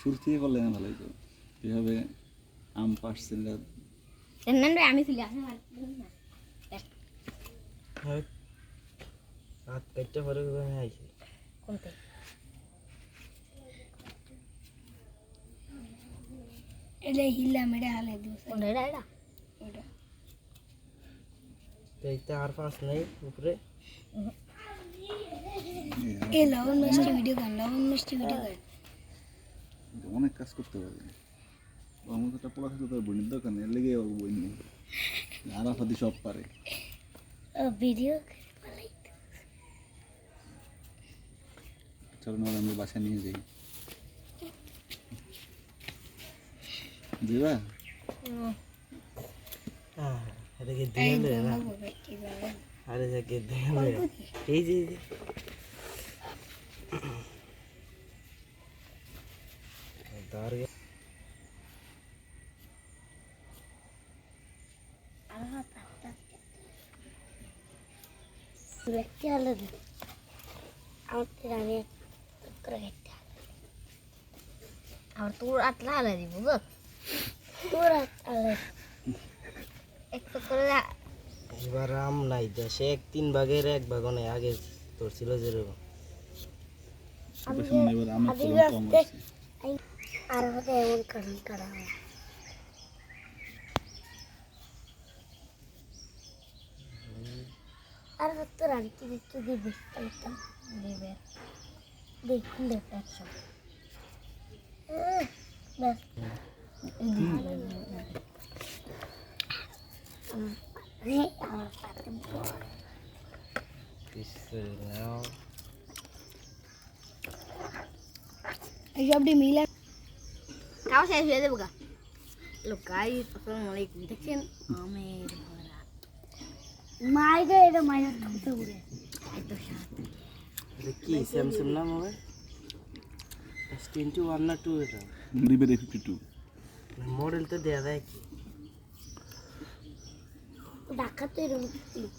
শুরু থেকে করলে না ভালোই তো এভাবে আম পার্সেন্ট তেমন আমি তুলি আসলে ভালো না হাত কাটতে পারে আইছে কোনতে એટલે હિલ્લા મેળા હાલે દિવસ কোনটা এটা এটা ওটা তো এইটা আর পাঁচ নাই উপরে એ લવણ મસ્તી વિડીયો કર લવણ મસ્તી વિડીયો કર অনেক কাজ করতে পারে। আমার মতো একটা পড়াশোনা তো বোনের দরকার নেই লেগে ওর বই নেই। আরাফাতি সব পারে। ভিডিও চলো না আমি বাসায় নিয়ে যাই। দিবা? আরে আরে এই যে। এই যে। দাঁড়িয়ে వ్యక్తి వాళ్ళది అవుతుంది అని వ్యక్తి আর তোর আটলা হালা দিব বুঝ দূর আলে একটু করে যা- এবার আম নাই দেশে এক তিন ভাগের এক ভাগ নেই আগে তোর ছিল যেরকম আর হতে এমন কারণ করা হয়। আর হতো রানি কি দিতে দিবি একটা দিবে দেখুন আমার আমার পাতে বড় শেষ হয়ে যাবে গা লোক গাই আসসালামু আলাইকুম দেখছেন আমের ভরা মাইকে এটা মাইনাস করতে উড়ে এত স্বাদ কি স্যামসাং না মোবাইল এস টোয়েন্টি ওয়ান না টু এটা রিবের ফিফটি টু মডেল তো দেয়া যায় কি ডাকাতে এরকম দেখ